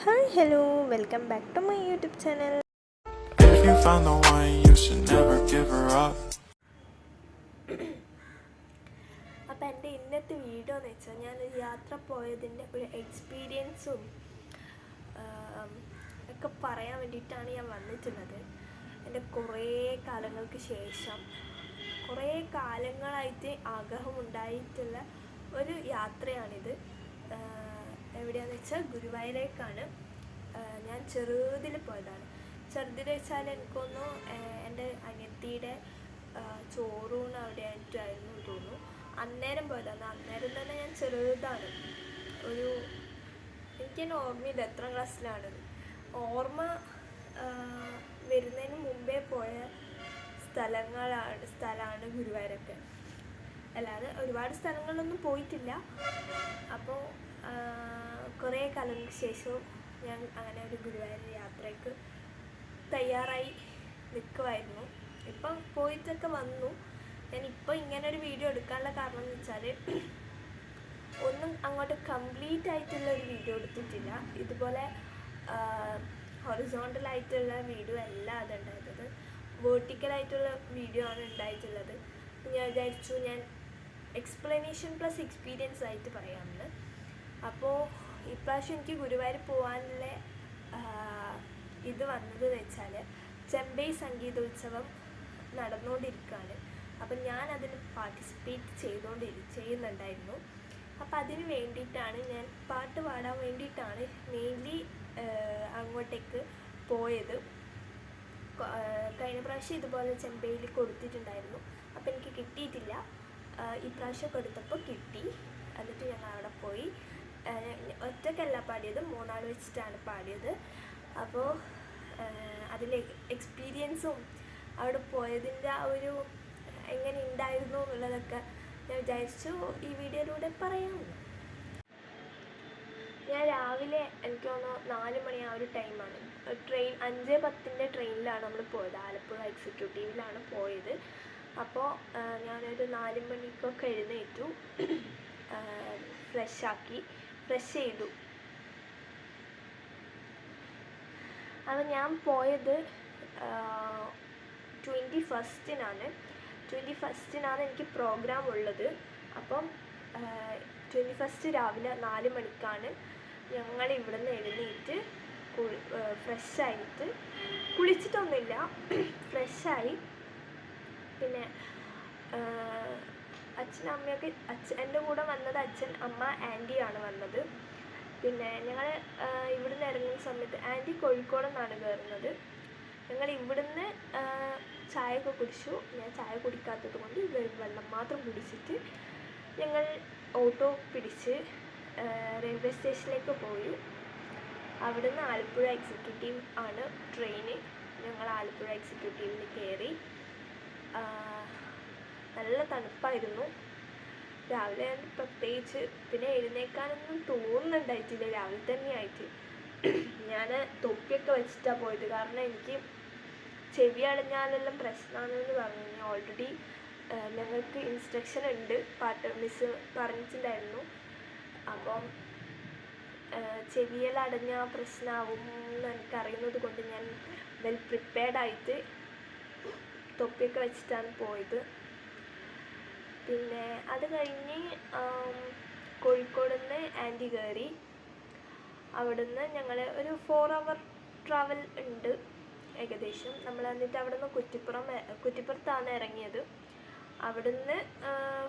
Hi hello welcome back to my YouTube channel If you found the one, you should never give her up. അപ്പോൾ എന്റെ ഇന്നത്തെ video എന്ന് വെച്ചാൽ ഞാൻ യാത്ര പോയതിന്റെ ഒരു എക്സ്പീരിയൻസും ഒക്കെ പറയാൻ വേണ്ടിയിട്ടാണ് ഞാൻ വന്നിട്ടുള്ളത്. എന്റെ കുറേ കാലങ്ങൾക്ക് ശേഷം കുറേ കാലങ്ങളായിട്ട് ആഗ്രഹമുണ്ടായിട്ടുള്ള ഒരു യാത്രയാണിത്. എവിടെയാണെന്ന് വെച്ചാൽ ഗുരുവായൂരേക്കാണ്. ഞാൻ ചെറുതിൽ പോയതാണ്. ചെറുതിൽ വെച്ചാൽ എനിക്കൊന്നു എന്റെ അനിയത്തിയുടെ ചോറൂണ് അവിടെ ആയിട്ടായിരുന്നു തോന്നുന്നു. അന്നേരം പോയതാണ്. അന്നേരം തന്നെ ഞാൻ ചെറുതാണ്. ഒരു എനിക്കെന്നെ ഓർമ്മയില്ല എത്ര ക്ലാസ്സിലാണ്. ഓർമ്മ വരുന്നതിന് മുമ്പേ പോയ സ്ഥലങ്ങളാണ് സ്ഥലമാണ് ഗുരുവായൂരൊക്കെ. അല്ലാതെ ഒരുപാട് സ്ഥലങ്ങളിലൊന്നും പോയിട്ടില്ല. അപ്പോൾ കുറേ കാലങ്ങൾക്ക് ശേഷവും ഞാൻ അങ്ങനെ ഒരു ഗുരുവായൂർ യാത്രയ്ക്ക് തയ്യാറായി നിൽക്കുമായിരുന്നു ഇപ്പം പോയിട്ടൊക്കെ വന്നു. ഞാൻ ഇപ്പം ഇങ്ങനെ ഒരു വീഡിയോ എടുക്കാനുള്ള കാരണം എന്ന് വെച്ചാൽ ഒന്നും അങ്ങോട്ട് കംപ്ലീറ്റ് ആയിട്ടുള്ള ഒരു വീഡിയോ എടുത്തിട്ടില്ല. ഇതുപോലെ ഹൊറിസോണ്ടലായിട്ടുള്ള വീഡിയോ അല്ല അത് ഉണ്ടായിരുന്നത് വേർട്ടിക്കലായിട്ടുള്ള വീഡിയോ ആണ് ഉണ്ടായിട്ടുള്ളത്. ഞാൻ വിചാരിച്ചു ഞാൻ എക്സ്പ്ലനേഷൻ പ്ലസ് എക്സ്പീരിയൻസ് ആയിട്ട് പറയാമെന്ന്. അപ്പോൾ ഇപ്രാവശ്യം എനിക്ക് ഗുരുവായൂർ പോകാനുള്ള ഇത് വന്നത് വെച്ചാൽ ചെമ്പൈ സംഗീതോത്സവം നടന്നുകൊണ്ടിരിക്കുകയാണ് അപ്പം ഞാൻ അതിന് പാർട്ടിസിപ്പേറ്റ് ചെയ്തുകൊണ്ടിരി ചെയ്യുന്നുണ്ടായിരുന്നു. അപ്പം അതിന് വേണ്ടിയിട്ടാണ് ഞാൻ പാട്ട് പാടാൻ വേണ്ടിയിട്ടാണ് മെയിൻലി അങ്ങോട്ടേക്ക് പോയത്. കഴിഞ്ഞ പ്രാവശ്യം ഇതുപോലെ ചെമ്പയിൽ കൊടുത്തിട്ടുണ്ടായിരുന്നു. അപ്പം എനിക്ക് കിട്ടിയിട്ടില്ല. ഇപ്രാവശ്യം കൊടുത്തപ്പോൾ കിട്ടി. എന്നിട്ട് ഞങ്ങൾ അവിടെ പോയി. ഒറ്റയ്ക്കല്ല പാടിയത് മൂന്നാൾ വെച്ചിട്ടാണ് പാടിയത്. അപ്പോൾ അതിലെ എക്സ്പീരിയൻസും അവിടെ പോയതിന്റെ ആ ഒരു എങ്ങനെ ഉണ്ടായിരുന്നു എന്നുള്ളതൊക്കെ ഞാൻ വിചാരിച്ചു ഈ വീഡിയോയിലൂടെ പറയാം. ഞാൻ രാവിലെ എനിക്ക് തോന്നുന്നു നാല് മണി ആ ഒരു ടൈമാണ്. ട്രെയിൻ അഞ്ച് പത്തിന്റെ ട്രെയിനിലാണ് നമ്മൾ പോയത്. ആലപ്പുഴ എക്സിക്യൂട്ടീവിലാണ് പോയത്. അപ്പോൾ ഞാനൊരു നാല് മണിക്കൊക്കെ എഴുന്നേറ്റു. ഫ്രഷ് ഫ്രഷ് ചെയ്തു. അപ്പോൾ ഞാൻ പോയത് ട്വന്റി ഫസ്റ്റിനാണ് ട്വന്റി ഫസ്റ്റിനാണ് എനിക്ക് പ്രോഗ്രാം ഉള്ളത്. അപ്പം ട്വന്റി ഫസ്റ്റ് രാവിലെ നാല് മണിക്കാണ് ഞങ്ങൾ ഇവിടെ നിന്ന് എഴുന്നേറ്റ് ഫ്രഷായിട്ട് കുളിച്ചിട്ടൊന്നുമില്ല. ഫ്രഷായി പിന്നെ അച്ഛൻ അമ്മയൊക്കെ അച്ഛൻ എന്റെ കൂടെ വന്നത് അച്ഛൻ അമ്മ ആന്റിയാണ് വന്നത്. പിന്നെ ഞങ്ങൾ ഇവിടുന്ന് ഇറങ്ങുന്ന സമയത്ത് ആന്റി കോഴിക്കോട് നിന്നാണ് കയറുന്നത്. ഞങ്ങൾ ഇവിടുന്ന് ചായ ചായയൊക്കെ കുടിച്ചു. ഞാൻ ചായ കുടിക്കാത്തത് കൊണ്ട് വെള്ളം മാത്രം കുടിച്ചിട്ട് ഞങ്ങൾ ഓട്ടോ പിടിച്ച് റെയിൽവേ സ്റ്റേഷനിലേക്ക് പോയി. അവിടുന്ന് ആലപ്പുഴ എക്സിക്യൂട്ടീവ് ആണ് ട്രെയിന്. ഞങ്ങൾ ആലപ്പുഴ എക്സിക്യൂട്ടീവിൽ കയറി. നല്ല തണുപ്പായിരുന്നു. രാവിലെ പ്രത്യേകിച്ച് പിന്നെ എഴുന്നേക്കാനൊന്നും തോന്നുന്നുണ്ടായിട്ടില്ല. രാവിലെ തന്നെ ആയിട്ട്. ഞാൻ തൊപ്പിയൊക്കെ വെച്ചിട്ടാണ് പോയത്. കാരണം എനിക്ക് ചെവി അടഞ്ഞാലെല്ലാം പ്രശ്നമാണെന്ന് പറഞ്ഞു ഞാൻ ഓൾറെഡി ഞങ്ങൾക്ക് ഇൻസ്ട്രക്ഷൻ ഉണ്ട്. പാട്ട് മിസ് പറഞ്ഞിട്ടുണ്ടായിരുന്നു. അപ്പം ചെവിയിൽ അടഞ്ഞാൽ പ്രശ്നമാവും എന്ന് എനിക്കറിയുന്നത് കൊണ്ട് ഞാൻ വെൽ പ്രിപ്പയർഡ് ആയിട്ട് തൊപ്പിയൊക്കെ വെച്ചിട്ടാണ് പോയത്. പിന്നെ അത് കഴിഞ്ഞ് കോഴിക്കോട് നിന്ന് ആന്റി കയറി. അവിടുന്ന് ഞങ്ങൾ ഒരു ഫോർ അവർ ട്രാവൽ ഉണ്ട് ഏകദേശം. നമ്മൾ എന്നിട്ട് അവിടുന്ന് കുറ്റിപ്പുറം കുറ്റിപ്പുറത്താണ് ഇറങ്ങിയത്. അവിടുന്ന്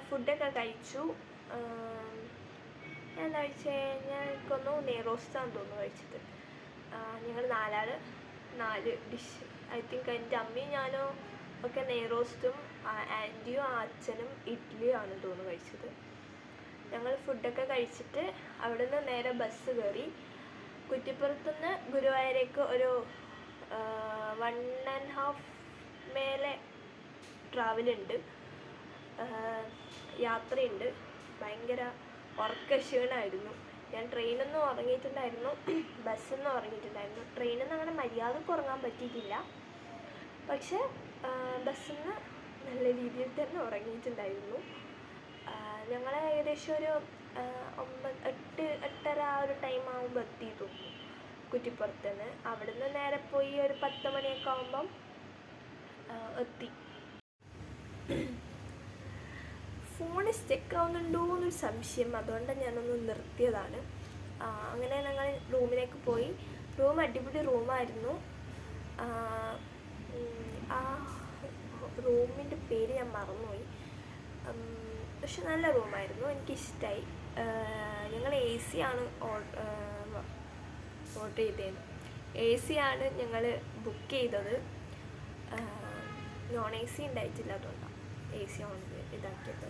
ഫുഡൊക്കെ കഴിച്ചു. എന്താ കഴിച്ച്? ഞാൻ എനിക്കൊന്നു നെയ്റോസ്റ്റാന്ന് തോന്നുന്നു കഴിച്ചത്. ഞങ്ങൾ നാലാൾ നാല് ഡിഷ് ഐ തിങ്ക് എന്റെ അമ്മയും ഞാനും ഒക്കെ നെയ്റോസ്റ്റും ആന്റിയും അച്ഛനും ഇഡ്ഡലിയാണ് തോന്നുന്നു കഴിച്ചത്. ഞങ്ങൾ ഫുഡൊക്കെ കഴിച്ചിട്ട് അവിടുന്ന് നേരെ ബസ് കയറി. കുറ്റിപ്പുറത്തുനിന്ന് ഗുരുവായൂരേക്ക് ഒരു വൺ ആൻഡ് ഹാഫ് മേലെ ട്രാവലുണ്ട്. യാത്രയുണ്ട്. ഭയങ്കര ഉറക്ക ക്ഷീണമായിരുന്നു ഞാൻ ട്രെയിനിൽ നിന്ന് ഉറങ്ങിയിട്ടുണ്ടായിരുന്നു. ബസ്സിൽ നിന്ന് ഉറങ്ങിയിട്ടുണ്ടായിരുന്നു. ട്രെയിനിൽ നിന്ന് അങ്ങനെ മര്യാദയ്ക്ക് ഉറങ്ങാൻ പറ്റിയിട്ടില്ല. പക്ഷേ ബസ്സിൽ നിന്ന് നല്ല രീതിയിൽ തന്നെ ഉറങ്ങിയിട്ടുണ്ടായിരുന്നു. ഞങ്ങൾ ഏകദേശം ഒരു ഒമ്പത് എട്ട് എട്ടര ആ ഒരു ടൈം ആകുമ്പോൾ എത്തി തോന്നുന്നു കുറ്റിപ്പുറത്ത് നിന്ന് നേരെ പോയി ഒരു പത്ത് മണിയൊക്കെ ആകുമ്പം എത്തി. ഫോണ് സ്റ്റെക്ക് ആവുന്നുണ്ടോ എന്നൊരു സംശയം. അതുകൊണ്ട് ഞാനൊന്ന് നിർത്തിയതാണ്. അങ്ങനെ ഞങ്ങൾ റൂമിലേക്ക് പോയി. റൂം അടിപൊളി റൂമായിരുന്നു ആ റൂമിന്റെ പേര് ഞാൻ മറന്നുപോയി. പക്ഷെ നല്ല റൂമായിരുന്നു എനിക്കിഷ്ടമായി ഞങ്ങൾ എ സി ആണ് ഓർഡർ ചെയ്തത് എ സി ആണ് ഞങ്ങൾ ബുക്ക് ചെയ്തത്. നോൺ എ സി ഉണ്ടായിട്ടില്ല അതുകൊണ്ടാണ് എ സി ഓൺ ഇതാക്കിയത്.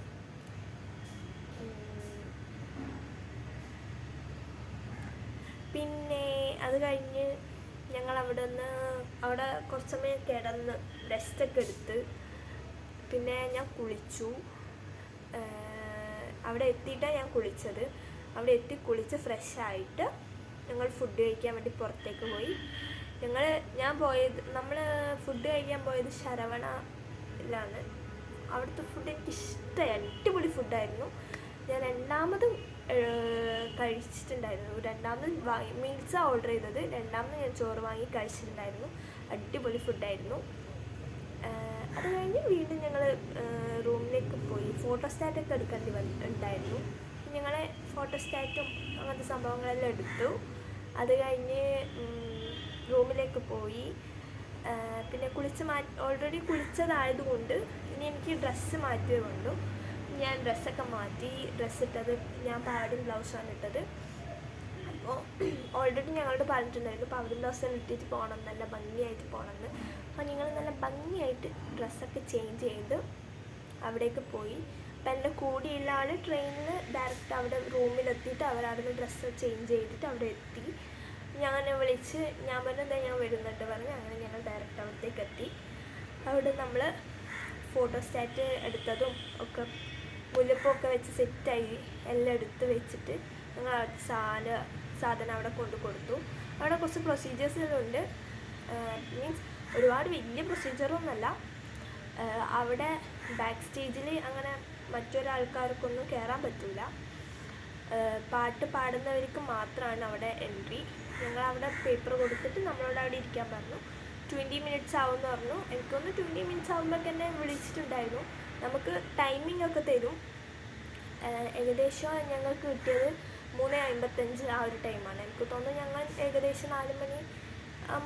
പിന്നെ അത് കഴിഞ്ഞ് ഞങ്ങൾ അവിടെ നിന്ന് അവിടെ കുറച്ച് സമയം കിടന്ന് റെസ്റ്റൊക്കെ എടുത്ത് പിന്നെ ഞാൻ കുളിച്ചു. അവിടെ എത്തിയിട്ടാണ് ഞാൻ കുളിച്ചത്. അവിടെ എത്തി കുളിച്ച് ഫ്രഷ് ആയിട്ട് ഞങ്ങൾ ഫുഡ് കഴിക്കാൻ വേണ്ടി പുറത്തേക്ക് പോയി. ഞങ്ങൾ ഞാൻ പോയത് നമ്മൾ ഫുഡ് കഴിക്കാൻ പോയത് ശരവണയിലാണ്. അവിടുത്തെ ഫുഡ് എനിക്ക് അടിപൊളി ഫുഡായിരുന്നു ഞാൻ രണ്ടാമതും കഴിച്ചിട്ടുണ്ടായിരുന്നു. രണ്ടാമത് മീൽസാണ് ഓർഡർ ചെയ്തത്. രണ്ടാമത് ഞാൻ ചോറ് വാങ്ങി കഴിച്ചിട്ടുണ്ടായിരുന്നു. അടിപൊളി ഫുഡായിരുന്നു അത് കഴിഞ്ഞ് വീണ്ടും ഞങ്ങൾ റൂമിലേക്ക് പോയി. ഫോട്ടോസ്റ്റാറ്റൊക്കെ എടുക്കേണ്ടി ഉണ്ടായിരുന്നു ഞങ്ങളെ ഫോട്ടോസ്റ്റാറ്റും അങ്ങനത്തെ സംഭവങ്ങളെല്ലാം എടുത്തു. അത് കഴിഞ്ഞ് റൂമിലേക്ക് പോയി. പിന്നെ കുളിച്ച് മാറ്റി ഓൾറെഡി കുളിച്ചതായതുകൊണ്ട് ഇനി എനിക്ക് ഡ്രസ്സ് മാറ്റിയേ കൊണ്ടു ഞാൻ ഡ്രസ്സൊക്കെ മാറ്റി ഡ്രസ്സ് ഇട്ടത് ഞാൻ പാടും ബ്ലൗസാണ് ഇട്ടത്. അപ്പോൾ ഓൾറെഡി ഞങ്ങളോട് പറഞ്ഞിട്ടുണ്ടായിരുന്നു അവരും ബ്ലൗസ് ഇട്ടിട്ട് പോകണം നല്ല ഭംഗിയായിട്ട് പോകണമെന്ന് അപ്പോൾ ഞങ്ങൾ നല്ല ഭംഗിയായിട്ട് ഡ്രസ്സൊക്കെ ചേഞ്ച് ചെയ്ത് അവിടേക്ക് പോയി. അപ്പം എന്റെ കൂടെയുള്ള ആൾ ട്രെയിനിൽ ഡയറക്റ്റ് അവിടെ റൂമിലെത്തിയിട്ട് അവരവിടുന്ന് ഡ്രസ്സ് ചേഞ്ച് ചെയ്തിട്ട് അവിടെ എത്തി. ഞാൻ വിളിച്ച് ഞാൻ പറഞ്ഞത് ഞാൻ വരുന്നുണ്ട് പറഞ്ഞ് അങ്ങനെ ഞങ്ങൾ ഡയറക്റ്റ് അവിടത്തേക്ക് എത്തി. അവിടെ നമ്മൾ ഫോട്ടോ സ്റ്റാറ്റ് എടുത്തതും ഒക്കെ മുല്ലപ്പൊക്കെ വെച്ച് സെറ്റായി എല്ലാം എടുത്ത് വെച്ചിട്ട് ഞങ്ങൾ സാധന സാധനം അവിടെ കൊണ്ടു കൊടുത്തു. അവിടെ കുറച്ച് പ്രൊസീജിയേഴ്സ് എല്ലാം ഉണ്ട്. മീൻസ് ഒരുപാട് വലിയ പ്രൊസീജിയറൊന്നുമല്ല അവിടെ ബാക്ക് സ്റ്റേജിൽ അങ്ങനെ മറ്റൊരാൾക്കാർക്കൊന്നും കയറാൻ പറ്റില്ല പാട്ട് പാടുന്നവർക്ക് മാത്രമാണ് അവിടെ എൻട്രി ഞങ്ങൾ അവിടെ പേപ്പർ കൊടുത്തിട്ട് നമ്മളോട് അവിടെ ഇരിക്കാൻ പറഞ്ഞു. ട്വന്റി മിനിറ്റ്സ് ആവുമെന്ന് പറഞ്ഞു. എനിക്കൊന്ന് ട്വന്റി മിനിറ്റ്സ് ആകുമ്പോഴൊക്കെ എന്നെ വിളിച്ചിട്ടുണ്ടായിരുന്നു. നമുക്ക് ടൈമിംഗ് ഒക്കെ തരും. ഏകദേശം ഞങ്ങൾക്ക് കിട്ടിയത് മൂന്ന് അമ്പത്തഞ്ച് ആ ഒരു ടൈമാണ് എനിക്ക് തോന്നുന്നു ഞങ്ങൾ ഏകദേശം നാല് മണി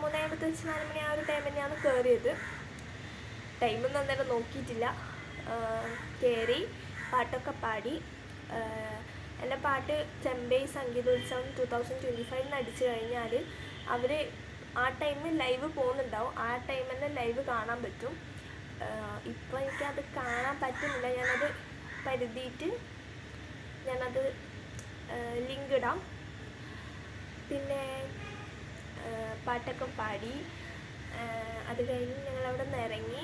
മൂന്ന് അമ്പത്തഞ്ച് നാല് മണി ആ ഒരു ടൈം തന്നെയാണ് കയറിയത് ടൈമൊന്നും അന്നേരം നോക്കിയിട്ടില്ല. കയറി പാട്ടൊക്കെ പാടി. എന്റെ പാട്ട് Chembai Sangeetholsavam two thousand twenty ഫൈവിന് അടിച്ചു കഴിഞ്ഞാൽ അവർ ആ ടൈമിൽ ലൈവ് പോകുന്നുണ്ടാവും. ആ ടൈമിൽ തന്നെ ലൈവ് കാണാൻ പറ്റും. ഇപ്പോൾ എനിക്കത് കാണാൻ പറ്റുന്നില്ല. ഞാനത് പരുതിയിട്ട് ഞാനത് ലിങ്ക് ഇടാം. പിന്നെ പാട്ടൊക്കെ പാടി അത് കഴിഞ്ഞ് ഞങ്ങൾ അവിടെ നിന്ന് ഇറങ്ങി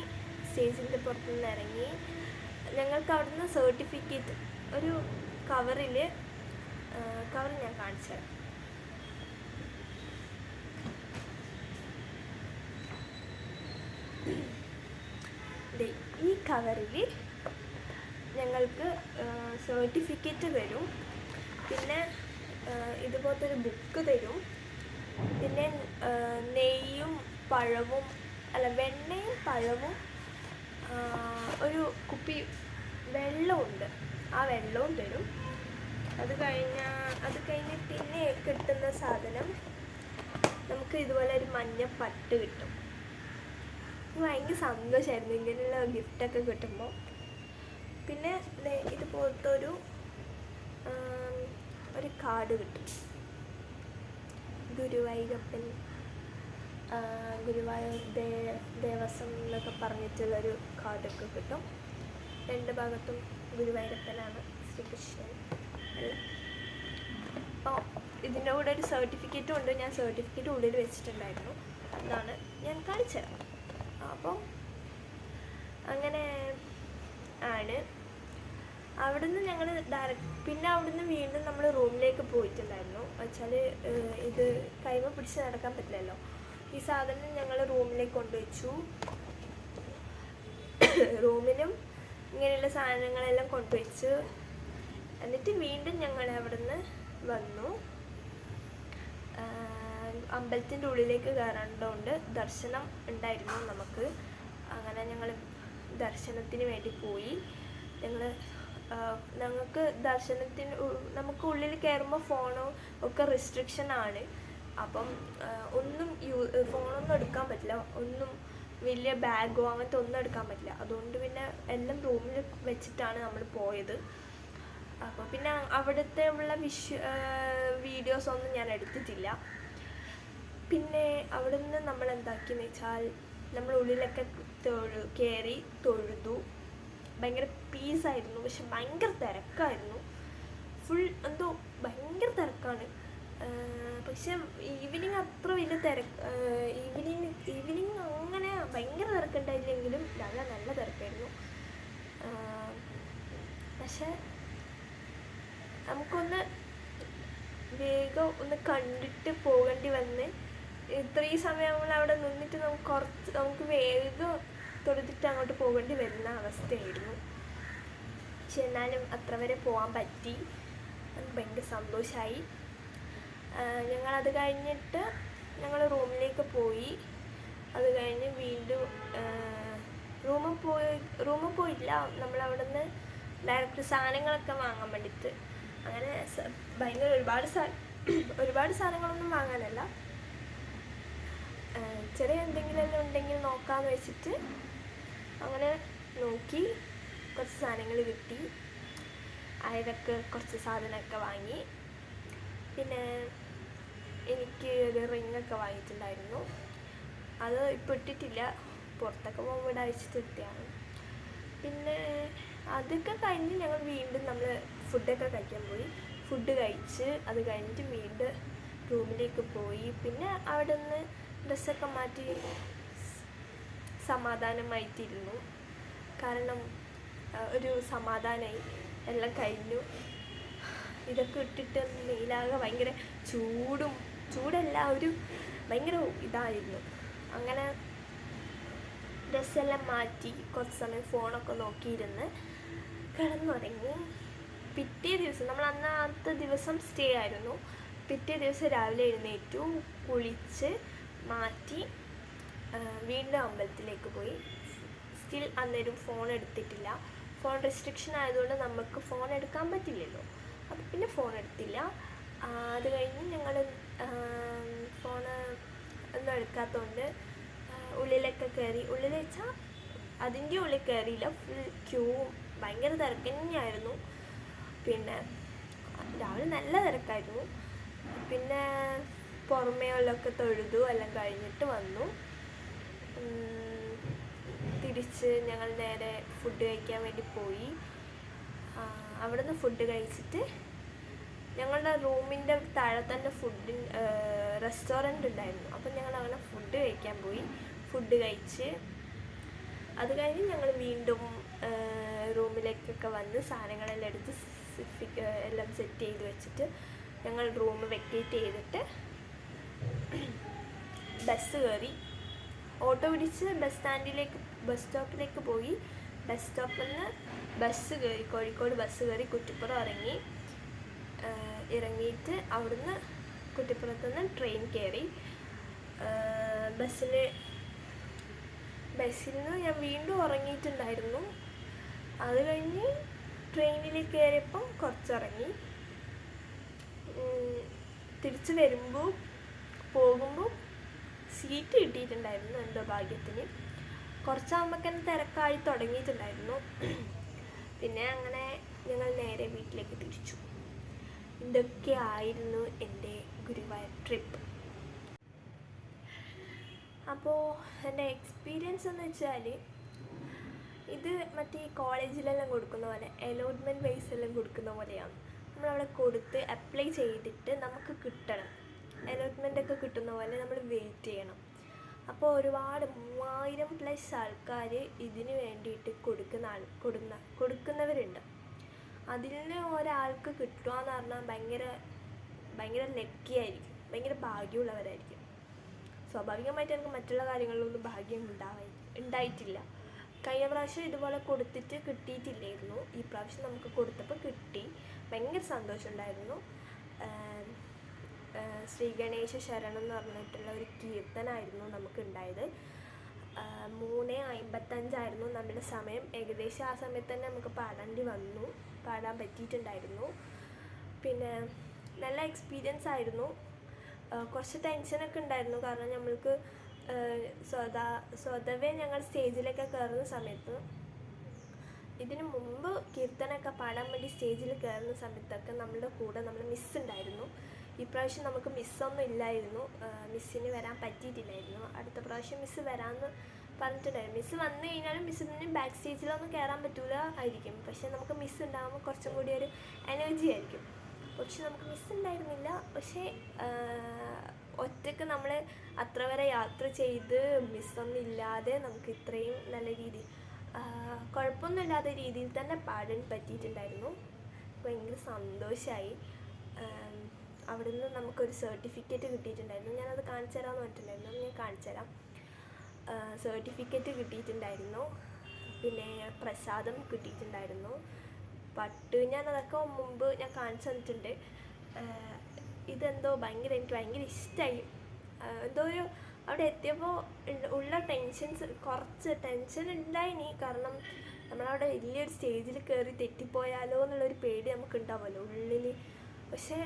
സ്റ്റേജിന്റെ പുറത്തു നിന്ന് ഇറങ്ങി. ഞങ്ങൾക്ക് അവിടെ നിന്ന് സർട്ടിഫിക്കറ്റ് ഒരു കവറിൽ കവർ ഞാൻ കാണിച്ചു തരാം. Thank ഈ കവറിൽ ഞങ്ങൾക്ക് സർട്ടിഫിക്കറ്റ് തരും. പിന്നെ ഇതുപോലത്തെ ഒരു ബുക്ക് തരും. പിന്നെ നെയ്യും പഴവും അല്ല വെണ്ണയും പഴവും ഒരു കുപ്പി വെള്ളമുണ്ട് ആ വെള്ളവും തരും. അത് കഴിഞ്ഞ അത് കഴിഞ്ഞ് പിന്നെ കിട്ടുന്ന സാധനം നമുക്ക് ഇതുപോലെ ഒരു മഞ്ഞ പട്ട് കിട്ടും. ഭയങ്കര സന്തോഷമായിരുന്നു ഇങ്ങനെയുള്ള ഗിഫ്റ്റൊക്കെ കിട്ടുമ്പോൾ. പിന്നെ ഇതുപോലത്തെ ഒരു ഒരു കാർഡ് കിട്ടും. ഗുരുവായൂരപ്പൻ ഗുരുവായൂർ ദേ ദേവസ്വം എന്നൊക്കെ പറഞ്ഞിട്ടുള്ളൊരു കാർഡൊക്കെ കിട്ടും. രണ്ട് ഭാഗത്തും ഗുരുവായൂരപ്പനാണ് ശ്രീകൃഷ്ണൻ. അപ്പോൾ ഇതിന്റെ കൂടെ ഒരു സർട്ടിഫിക്കറ്റും ഉണ്ട്. ഞാൻ സർട്ടിഫിക്കറ്റ് ഉള്ളിൽ വെച്ചിട്ടുണ്ടായിരുന്നു. അതാണ് ഞാൻ കാണിച്ചത് അപ്പം അങ്ങനെ ആണ്. അവിടുന്ന് ഞങ്ങൾ ഡയറക്റ്റ് പിന്നെ അവിടുന്ന് വീണ്ടും നമ്മൾ റൂമിലേക്ക് പോയിട്ടുണ്ടായിരുന്നു. വെച്ചാൽ ഇത് കൈമ പിടിച്ച് നടക്കാൻ പറ്റില്ലല്ലോ. ഈ സാധനം ഞങ്ങൾ റൂമിലേക്ക് കൊണ്ടുവച്ചു. റൂമിലും ഇങ്ങനെയുള്ള സാധനങ്ങളെല്ലാം കൊണ്ടുവച്ച് എന്നിട്ട് വീണ്ടും ഞങ്ങൾ അവിടുന്ന് വന്നു. അമ്പലത്തിന്റെ ഉള്ളിലേക്ക് കയറേണ്ടതുകൊണ്ട് ദർശനം ഉണ്ടായിരുന്നു നമുക്ക്. അങ്ങനെ ഞങ്ങൾ ദർശനത്തിന് വേണ്ടി പോയി. ഞങ്ങൾ ഞങ്ങൾക്ക് ദർശനത്തിന് നമുക്ക് ഉള്ളിൽ കയറുമ്പോൾ ഫോണോ ഒക്കെ റെസ്ട്രിക്ഷൻ ആണ്. അപ്പം ഒന്നും യൂ ഫോണൊന്നും എടുക്കാൻ പറ്റില്ല. ഒന്നും വലിയ ബാഗോ അങ്ങനത്തെ ഒന്നും എടുക്കാൻ പറ്റില്ല. അതുകൊണ്ട് പിന്നെ എല്ലാം റൂമിൽ വെച്ചിട്ടാണ് നമ്മൾ പോയത്. അപ്പോൾ പിന്നെ അവിടുത്തെ ഉള്ള വിഷ് വീഡിയോസ് ഒന്നും ഞാൻ എടുത്തിട്ടില്ല. പിന്നെ അവിടുന്ന് നമ്മൾ എന്താക്കിയെന്ന് വെച്ചാൽ നമ്മൾ ഉള്ളിലൊക്കെ തൊഴു കയറി തൊഴുതു. ഭയങ്കര പീസായിരുന്നു പക്ഷെ ഭയങ്കര തിരക്കായിരുന്നു. ഫുൾ എന്തോ ഭയങ്കര തിരക്കാണ്. പക്ഷെ ഈവനിങ് അത്ര വലിയ തിരക്ക് ഈവനിങ് ഈവനിങ് അങ്ങനെ ഭയങ്കര തിരക്കുണ്ടായില്ലെങ്കിലും നല്ല നല്ല തിരക്കായിരുന്നു. പക്ഷെ നമുക്കൊന്ന് വേഗം ഒന്ന് കണ്ടിട്ട് പോകേണ്ടി വന്ന് ഇത്രയും സമയം നമ്മൾ അവിടെ നിന്നിട്ട് നമുക്ക് കുറച്ച് നമുക്ക് വേഗം തൊടുത്തിട്ട് അങ്ങോട്ട് പോകേണ്ടി വരുന്ന അവസ്ഥയായിരുന്നു. പക്ഷെ എന്നാലും അത്ര വരെ പോകാൻ പറ്റി. നമുക്ക് ഭയങ്കര സന്തോഷമായി ഞങ്ങളത് കഴിഞ്ഞിട്ട് ഞങ്ങൾ റൂമിലേക്ക് പോയി. അത് കഴിഞ്ഞ് വീണ്ടും റൂമിൽ പോയി റൂമിൽ പോയില്ല. നമ്മൾ അവിടെ നിന്ന് ഡയറക്റ്റ് സാധനങ്ങളൊക്കെ വാങ്ങാൻ വേണ്ടിയിട്ട്. അങ്ങനെ ഭയങ്കര ഒരുപാട് സാ ഒരുപാട് സാധനങ്ങളൊന്നും വാങ്ങാനല്ല. ചെറിയ എന്തെങ്കിലും ഉണ്ടെങ്കിൽ നോക്കാമെന്ന് വെച്ചിട്ട് അങ്ങനെ നോക്കി കുറച്ച് സാധനങ്ങൾ കിട്ടി. അതിലൊക്കെ കുറച്ച് സാധനമൊക്കെ വാങ്ങി. പിന്നെ എനിക്ക് ഒരു റിങ്ങൊക്കെ വാങ്ങിയിട്ടുണ്ടായിരുന്നു. അത് ഇപ്പോൾ ഇട്ടിട്ടില്ല. പുറത്തൊക്കെ പോകുമ്പോൾ ഇവിടെ അയച്ചിട്ട് ഇട്ടതാണ്. പിന്നെ അതൊക്കെ കഴിഞ്ഞ് ഞങ്ങൾ വീണ്ടും നമ്മൾ ഫുഡൊക്കെ കഴിക്കാൻ പോയി. ഫുഡ് കഴിച്ച് അത് കഴിഞ്ഞിട്ട് വീണ്ടും റൂമിലേക്ക് പോയി. പിന്നെ അവിടെ നിന്ന് ഡ്രസ്സൊക്കെ മാറ്റി സമാധാനമായിട്ടിരുന്നു. കാരണം ഒരു സമാധാനമായി എല്ലാം കഴിഞ്ഞു. ഇതൊക്കെ ഇട്ടിട്ട് മെയിലാകെ ഭയങ്കര ചൂടും ചൂടല്ല ഒരു ഭയങ്കര ഇതായിരുന്നു. അങ്ങനെ ഡ്രസ്സെല്ലാം മാറ്റി കുറച്ച് സമയം ഫോണൊക്കെ നോക്കിയിരുന്ന് കിടന്നുറങ്ങി. പിറ്റേ ദിവസം നമ്മൾ അന്നത്തെ ദിവസം സ്റ്റേ ആയിരുന്നു. പിറ്റേ ദിവസം രാവിലെ എഴുന്നേറ്റു കുളിച്ച് മാറ്റി വീണ്ടും അമ്പലത്തിലേക്ക് പോയി. സ്റ്റിൽ അന്നേരം ഫോൺ എടുത്തിട്ടില്ല. ഫോൺ റെസ്ട്രിക്ഷൻ ആയതുകൊണ്ട് നമുക്ക് ഫോൺ എടുക്കാൻ പറ്റില്ലല്ലോ. അപ്പം പിന്നെ ഫോൺ എടുത്തില്ല. അത് കഴിഞ്ഞ് ഞങ്ങൾ ഫോൺ ഒന്നും എടുക്കാത്തതുകൊണ്ട് ഉള്ളിലൊക്കെ കയറി ഉള്ളിൽ വെച്ചാൽ അതിന്റെ ഉള്ളിൽ കയറിയില്ല ഫുൾ ക്യൂ ഭയങ്കര തിരക്ക് തന്നെയായിരുന്നു. പിന്നെ രാവിലെ നല്ല തിരക്കായിരുന്നു. പിന്നെ പുറമേയുള്ളൊക്കെ തൊഴുതു എല്ലാം കഴിഞ്ഞിട്ട് വന്നു. തിരിച്ച് ഞങ്ങൾ നേരെ ഫുഡ് കഴിക്കാൻ വേണ്ടി പോയി. അവിടെ അവിടുന്ന് ഫുഡ് കഴിച്ചിട്ട് ഞങ്ങളുടെ റൂമിന്റെ താഴെ തന്നെ ഫുഡിൻ റെസ്റ്റോറന്റ് ഉണ്ടായിരുന്നു. അപ്പം ഞങ്ങൾ അങ്ങനെ ഫുഡ് കഴിക്കാൻ പോയി. ഫുഡ് കഴിച്ച് അത് കഴിഞ്ഞ് ഞങ്ങൾ വീണ്ടും റൂമിലേക്കൊക്കെ വന്ന് സാധനങ്ങളെല്ലാം എടുത്ത് എല്ലാം സെറ്റ് ചെയ്ത് വെച്ചിട്ട് ഞങ്ങൾ റൂം വെക്കേറ്റ് ചെയ്തിട്ട് ബസ് കയറി. ഓട്ടോ പിടിച്ച് ബസ് സ്റ്റാൻഡിലേക്ക് ബസ് സ്റ്റോപ്പിലേക്ക് പോയി. ബസ് സ്റ്റോപ്പിൽ നിന്ന് ബസ് കയറി കോഴിക്കോട് ബസ് കയറി കുറ്റിപ്പുറം ഇറങ്ങി. ഇറങ്ങിയിട്ട് അവിടുന്ന് കുറ്റിപ്പുറത്ത് നിന്ന് ട്രെയിൻ കയറി. ബസ്സിൽ ബസ്സിൽ നിന്ന് ഞാൻ വീണ്ടും ഉറങ്ങിയിട്ടുണ്ടായിരുന്നു. അത് കഴിഞ്ഞ് ട്രെയിനിൽ കയറിയപ്പം കുറച്ചിറങ്ങി. തിരിച്ച് വരുമ്പോൾ പോകുമ്പോൾ സീറ്റ് കിട്ടിയിട്ടുണ്ടായിരുന്നു എന്തോ ഭാഗ്യത്തിന്. കുറച്ചാകുമ്പോഴേക്കും തിരക്കായി തുടങ്ങിയിട്ടുണ്ടായിരുന്നു. പിന്നെ അങ്ങനെ ഞങ്ങൾ നേരെ വീട്ടിലേക്ക് തിരിച്ചു. ഇതൊക്കെയായിരുന്നു എന്റെ ഗുരുവായൂർ ട്രിപ്പ് അപ്പോൾ എന്റെ എക്സ്പീരിയൻസ് എന്ന് വെച്ചാൽ ഇത് മറ്റേ കോളേജിലെല്ലാം കൊടുക്കുന്ന പോലെ അലോട്ട്മെന്റ് ബേസിലെല്ലാം കൊടുക്കുന്ന പോലെയാണ്. നമ്മളവിടെ കൊടുത്ത് അപ്ലൈ ചെയ്തിട്ട് നമുക്ക് കിട്ടണം. അലോട്ട്മെന്റ് ഒക്കെ കിട്ടുന്ന പോലെ നമ്മൾ വെയിറ്റ് ചെയ്യണം. അപ്പോൾ ഒരുപാട് മൂവായിരം പ്ലസ് ആൾക്കാർ ഇതിന് വേണ്ടിയിട്ട് കൊടുക്കുന്ന ആൾ കൊടുക്കുന്ന കൊടുക്കുന്നവരുണ്ട്. അതിൽ നിന്ന് ഒരാൾക്ക് കിട്ടുക എന്ന് പറഞ്ഞാൽ ഭയങ്കര ഭയങ്കര ലക്കി ആയിരിക്കും. ഭയങ്കര ഭാഗ്യമുള്ളവരായിരിക്കും. സ്വാഭാവികമായിട്ട് എനിക്ക് മറ്റുള്ള കാര്യങ്ങളിലൊന്നും ഭാഗ്യം ഉണ്ടാവായി ഉണ്ടായിട്ടില്ല. കഴിഞ്ഞ പ്രാവശ്യം ഇതുപോലെ കൊടുത്തിട്ട് കിട്ടിയിട്ടില്ലായിരുന്നു. ഈ പ്രാവശ്യം നമുക്ക് കൊടുത്തപ്പോൾ കിട്ടി. ഭയങ്കര സന്തോഷമുണ്ടായിരുന്നു. ശ്രീ ഗണേശ ശരണം എന്ന് പറഞ്ഞിട്ടുള്ള ഒരു കീർത്തനായിരുന്നു നമുക്കുണ്ടായത്. മൂന്ന് അമ്പത്തഞ്ചായിരുന്നു നമ്മുടെ സമയം. ഏകദേശം ആ സമയത്ത് തന്നെ നമുക്ക് പാടേണ്ടി വന്നു. പാടാൻ പറ്റിയിട്ടുണ്ടായിരുന്നു. പിന്നെ നല്ല എക്സ്പീരിയൻസ് ആയിരുന്നു. കുറച്ച് ടെൻഷനൊക്കെ ഉണ്ടായിരുന്നു. കാരണം നമ്മൾക്ക് സ്വതാ സ്വതവേ ഞങ്ങൾ സ്റ്റേജിലൊക്കെ കയറുന്ന സമയത്ത് ഇതിനു മുമ്പ് കീർത്തനൊക്കെ പാടാൻ വേണ്ടി സ്റ്റേജിൽ കയറുന്ന സമയത്തൊക്കെ നമ്മുടെ കൂടെ നമ്മൾ മിസ് ഉണ്ടായിരുന്നു. ഇപ്രാവശ്യം നമുക്ക് മിസ്സൊന്നും ഇല്ലായിരുന്നു. മിസ്സിന് വരാൻ പറ്റിയിട്ടില്ലായിരുന്നു. അടുത്ത പ്രാവശ്യം മിസ്സ് വരാമെന്ന് പറഞ്ഞിട്ടുണ്ടായിരുന്നു മിസ്സ് വന്നു കഴിഞ്ഞാലും മിസ്സിന് ബാക്ക് സ്റ്റേജിലൊന്നും കയറാൻ പറ്റൂല ആയിരിക്കും പക്ഷേ നമുക്ക് മിസ്സ് ഉണ്ടാകുമ്പോൾ കുറച്ചും കൂടി ഒരു എനർജി ആയിരിക്കും. പക്ഷെ നമുക്ക് മിസ് ഉണ്ടായിരുന്നില്ല. പക്ഷേ ഒറ്റയ്ക്ക് നമ്മൾ അത്ര വരെ യാത്ര ചെയ്ത് മിസ്സൊന്നും ഇല്ലാതെ നമുക്ക് ഇത്രയും നല്ല രീതി കുഴപ്പമൊന്നുമില്ലാത്ത രീതിയിൽ തന്നെ പാടാൻ പറ്റിയിട്ടുണ്ടായിരുന്നു. ഭയങ്കര സന്തോഷമായി അവിടുന്ന് നമുക്കൊരു സർട്ടിഫിക്കറ്റ് കിട്ടിയിട്ടുണ്ടായിരുന്നു. ഞാനത് കാണിച്ചു തരാമെന്ന് പറഞ്ഞിട്ടുണ്ടായിരുന്നു. ഞാൻ കാണിച്ചു തരാം സർട്ടിഫിക്കറ്റ് കിട്ടിയിട്ടുണ്ടായിരുന്നു. പിന്നെ പ്രസാദം കിട്ടിയിട്ടുണ്ടായിരുന്നു. പട്ട് ഞാൻ അതൊക്കെ മുമ്പ് ഞാൻ കാണിച്ചു തന്നിട്ടുണ്ട്. ഇതെന്തോ ഭയങ്കര എനിക്ക് ഭയങ്കര ഇഷ്ടമായി എന്തോ ഒരു അവിടെ എത്തിയപ്പോൾ ഉള്ള ടെൻഷൻസ് കുറച്ച് ടെൻഷൻ ഉണ്ടായിനി. കാരണം നമ്മളവിടെ വലിയൊരു സ്റ്റേജിൽ കയറി തെറ്റിപ്പോയാലോ എന്നുള്ളൊരു പേടി നമുക്ക് ഉണ്ടാവുമല്ലോ ഉള്ളിൽ പക്ഷേ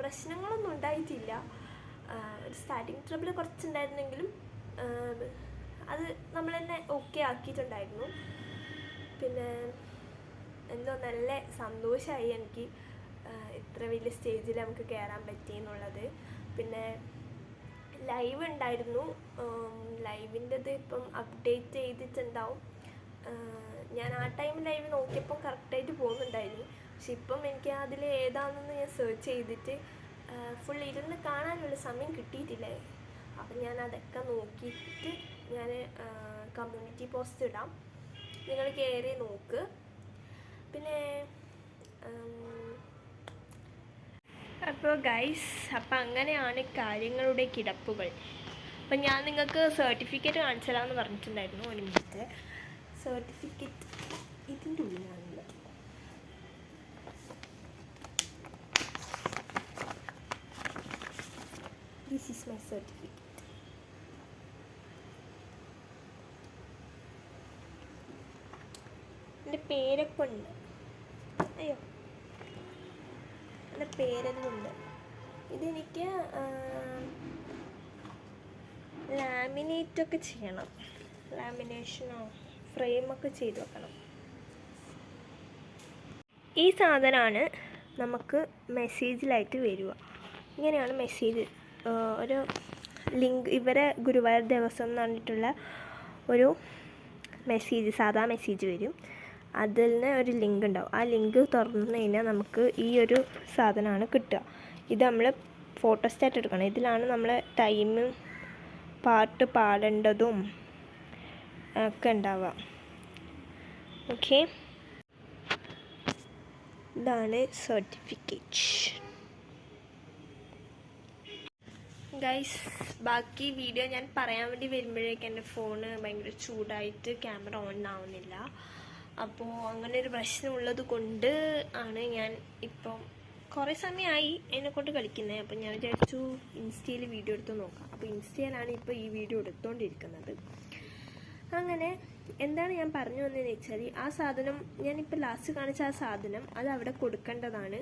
പ്രശ്നങ്ങളൊന്നും ഉണ്ടായിട്ടില്ല. ഒരു സ്റ്റാർട്ടിങ് ട്രബിൾ കുറച്ചുണ്ടായിരുന്നെങ്കിലും അത് നമ്മൾ തന്നെ ഓക്കെ ആക്കിയിട്ടുണ്ടായിരുന്നു. പിന്നെ എന്തോ നല്ല സന്തോഷമായി എനിക്ക് ഇത്ര വലിയ സ്റ്റേജിൽ നമുക്ക് കയറാൻ പറ്റി എന്നുള്ളത്. പിന്നെ ലൈവ് ഉണ്ടായിരുന്നു. ലൈവിന്റെത് ഇപ്പം അപ്ഡേറ്റ് ചെയ്തിട്ടുണ്ടാവും. ഞാൻ ആ ടൈം ലൈവ് നോക്കിയപ്പോൾ കറക്റ്റായിട്ട് പോകുന്നുണ്ടായിരുന്നു. പക്ഷെ ഇപ്പം എനിക്ക് അതിൽ ഏതാണെന്ന് ഞാൻ സെർച്ച് ചെയ്തിട്ട് ഫുൾ ഇരുന്ന് കാണാനുള്ള സമയം കിട്ടിയിട്ടില്ലേ? അപ്പം ഞാൻ അതൊക്കെ നോക്കിയിട്ട് ഞാൻ കമ്മ്യൂണിറ്റി പോസ്റ്റ് ഇടാം. നിങ്ങൾ കയറി നോക്ക്. പിന്നെ അപ്പോൾ ഗൈസ് അപ്പം അങ്ങനെയാണ് കാര്യങ്ങളുടെ കിടപ്പുകൾ. അപ്പം ഞാൻ നിങ്ങൾക്ക് സർട്ടിഫിക്കറ്റ് കാണിച്ചു പറഞ്ഞിട്ടുണ്ടായിരുന്നു ഒരു മിനിറ്റ് സർട്ടിഫിക്കറ്റ് ഇതിന്റെ ഉള്ളിലാണുള്ളത്. This certificate. മൈ സർട്ടിഫിക്കറ്റ് എന്റെ പേരൊക്കെ ഉണ്ട്. അയ്യോ. എന്റെ പേരെല്ലാം ഉണ്ട്. ഇതെനിക്ക് ലാമിനേറ്റ് ഒക്കെ ചെയ്യണം. ലാമിനേഷനോ ഫ്രെയിമൊക്കെ ചെയ്ത് വെക്കണം. ഈ സാധനമാണ് നമുക്ക് മെസ്സേജിലായിട്ട് വരിക. ഇങ്ങനെയാണ് മെസ്സേജ് ഒരു ലിങ്ക് ഇവരെ ഗുരുവായൂർ ദേവസ്വം എന്ന് പറഞ്ഞിട്ടുള്ള ഒരു മെസ്സേജ് സാധാ മെസ്സേജ് വരും. അതിൽ നിന്ന് ഒരു ലിങ്ക് ഉണ്ടാവും. ആ ലിങ്ക് തുറന്നു കഴിഞ്ഞാൽ നമുക്ക് ഈ ഒരു സാധനമാണ് കിട്ടുക. ഇത് നമ്മൾ ഫോട്ടോസ്റ്റാറ്റ് എടുക്കണം. ഇതിലാണ് നമ്മൾ ടൈം പാട്ട് പാടേണ്ടതും ഒക്കെ ഉണ്ടാവുക. ഓക്കെ ഇതാണ് സർട്ടിഫിക്കറ്റ് ഗൈസ് ബാക്കി വീഡിയോ ഞാൻ പറയാൻ വേണ്ടി വരുമ്പോഴേക്ക് എന്റെ ഫോണ് ഭയങ്കര ചൂടായിട്ട് ക്യാമറ ഓൺ ആവുന്നില്ല. അപ്പോൾ അങ്ങനെ ഒരു പ്രശ്നമുള്ളത് കൊണ്ട് ആണ് ഞാൻ ഇപ്പം കുറേ സമയമായി എന്നെ കൊണ്ട് കളിക്കുന്നത് അപ്പം ഞാൻ വിചാരിച്ചു ഇൻസ്റ്റയിൽ വീഡിയോ എടുത്ത് നോക്കാം. അപ്പോൾ ഇൻസ്റ്റയിലാണ് ഇപ്പോൾ ഈ വീഡിയോ എടുത്തുകൊണ്ടിരിക്കുന്നത് അങ്ങനെ എന്താണ് ഞാൻ പറഞ്ഞു വന്നതെന്ന് വെച്ചാൽ ആ സാധനം ഞാനിപ്പോൾ ലാസ്റ്റ് കാണിച്ച ആ സാധനം അത് അവിടെ കൊടുക്കേണ്ടതാണ്.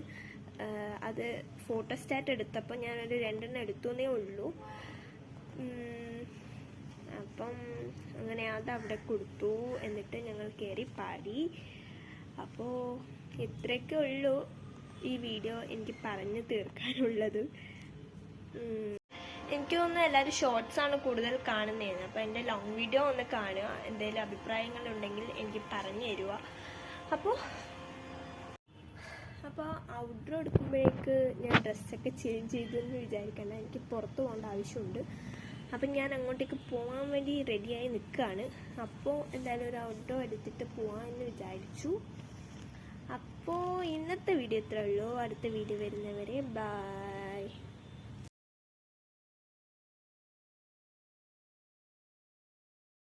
അത് ഫോട്ടോസ്റ്റാറ്റ് എടുത്തപ്പോൾ ഞാനൊരു രണ്ടെണ്ണം എടുത്തു എന്നേ ഉള്ളൂ അപ്പം അങ്ങനെ അത് അവിടെ കൊടുത്തു. എന്നിട്ട് ഞങ്ങൾ കയറി പാടി. അപ്പോൾ ഇത്രയൊക്കെ ഉള്ളൂ ഈ വീഡിയോ എനിക്ക് പറഞ്ഞു തീർക്കാനുള്ളത്. എനിക്ക് തോന്നുന്നു എല്ലാവരും ഷോർട്സ് ആണ് കൂടുതൽ കാണുന്നതെന്ന് അപ്പോൾ എന്റെ ലോങ് വീഡിയോ ഒന്ന് കാണുക. എന്തെങ്കിലും അഭിപ്രായങ്ങളുണ്ടെങ്കിൽ എനിക്ക് പറഞ്ഞു തരിക. അപ്പോൾ അപ്പോൾ ഔട്ട്ഡോർ എടുക്കുമ്പോഴേക്ക് ഞാൻ ഡ്രസ്സൊക്കെ ചേഞ്ച് ചെയ്തു എന്ന് വിചാരിക്കണ്ട. എനിക്ക് പുറത്ത് പോകേണ്ട ആവശ്യമുണ്ട്. അപ്പം ഞാൻ അങ്ങോട്ടേക്ക് പോകാൻ വേണ്ടി റെഡിയായി നിൽക്കുകയാണ്. അപ്പോൾ എന്തായാലും ഒരു ഔട്ട്ഡോർ എടുത്തിട്ട് പോകാമെന്ന് വിചാരിച്ചു. അപ്പോൾ ഇന്നത്തെ വീഡിയോ ഇത്രേ ഉള്ളൂ. അടുത്ത വീഡിയോ വരുന്നവരെ ബൈ